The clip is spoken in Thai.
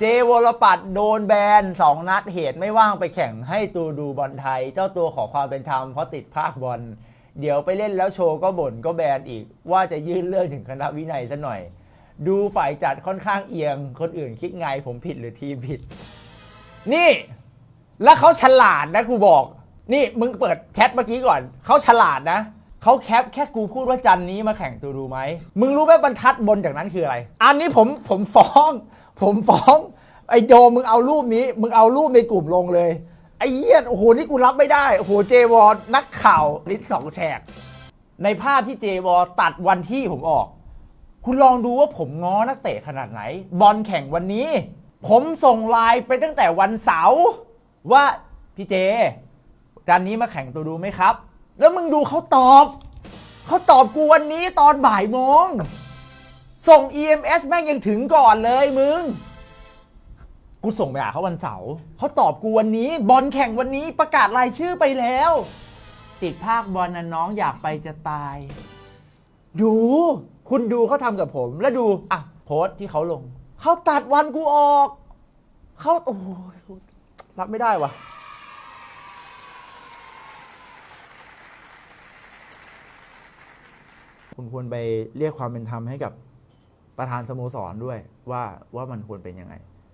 เจวรปัตโดนแบนสองนัดเหตุไม่ว่างไปแข่งให้ตูดูบอลไทย เจ้าตัวขอความเป็นธรรมเพราะติดภาคบอล เดี๋ยวไปเล่นแล้วโชว์ก็บ่นก็แบนอีก ว่าจะยื่นเรื่องถึงคณะวินัยซะหน่อย ดูฝ่ายจัดค่อนข้างเอียง คนอื่นคิดไงผมผิดหรือทีมผิด นี่ แล้วเขาฉลาดนะกูบอก นี่มึงเปิดแชทเมื่อกี้ก่อนเขาฉลาดนะเขาแคปแค่กูพูดว่าจันนี้มาแข่งตูดูไหม มึงรู้ไหมบรรทัดบนจากนั้นคืออะไร อันนี้ผมผมฟ้อง ผมฟ้องไอ้โดมมึงเอารูปนี้ มึงเอารูปในกลุ่มลงเลย ไอ้เหี้ยโอ้โหนี่กูรับไม่ได้โอ้โหเจวอนักข่าวลิ้นสองแฉก ในภาพที่เจวอตัดวันที่ผมออก คุณลองดูว่าผมง้อนักเตะขนาดไหน บอลแข่งวันนี้ ผมส่งไลน์ไปตั้งแต่วันเสาร์ว่าพี่เจจานนี้มาแข่งตัวดูไหมครับ แล้วมึงดูเขาตอบ เขาตอบกูวันนี้ตอนบ่ายโมง ส่ง EMS แม่งยังถึงก่อนเลยมึง กูส่งไปหาเขาวันเสาร์เขาตอบกูวันนี้ บอลแข่งวันนี้ประกาศรายชื่อไปแล้ว ติดภาคบอลนะน้องอยากไปจะตาย ดู คุณดูเขาทำกับผม แล้วดูอะโพสต์ที่เขาลง เขาตัดวันกูออก เขาโอ้โหรับไม่ได้วะคุณควรไปเรียกความเป็นธรรมให้กับ ประธานสโมสรด้วยว่าว่ามันควรเป็นยังไง